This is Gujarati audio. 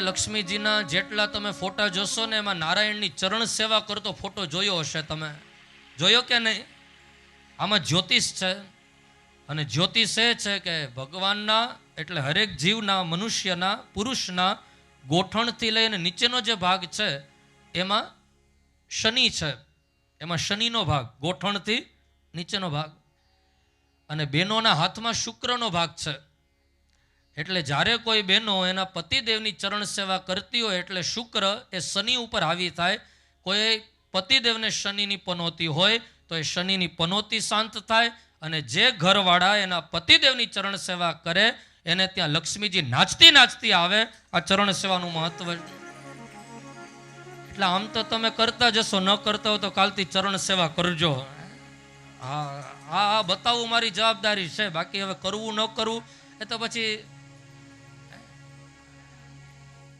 લક્ષ્મીજીના જેટલા તમે ફોટા જોશો ને એમાં નારાયણની ચરણ સેવા કરતો ફોટો જોયો હશે તમે. જોયો કે નહીં? આમાં જ્યોતિષ છે. અને જ્યોતિષ એ છે કે ભગવાનના એટલે હરેક જીવના, મનુષ્યના, પુરુષના ગોઠણથી લઈને નીચેનો જે ભાગ છે, એમાં શનિ છે. એમાં શનિનો ભાગ, ગોઠણથી નીચેનો ભાગ. અને બહેનોના હાથમાં શુક્રનો ભાગ છે. એટલે જ્યારે કોઈ બહેનો એના પતિદેવની ચરણ સેવા કરતી હોય એટલે શુક્ર એ શનિ ઉપર હાવી થાય. કોઈ પતિદેવને શનિની પનોતી હોય તો એ શનિની પનોતી શાંત થાય અને જે ઘરવાળા એના પતિદેવની ચરણ સેવા કરે એને ત્યાં લક્ષ્મીજી નાચતી નાચતી આવે. આ ચરણ સેવાનું મહત્વ એટલે આમ તો તમે કરતા જશો ન કરતા હો તો કાલથી ચરણ સેવા કરજો. હા હા હા બતાવવું મારી જવાબદારી છે. બાકી હવે કરવું ન કરવું એ તો પછી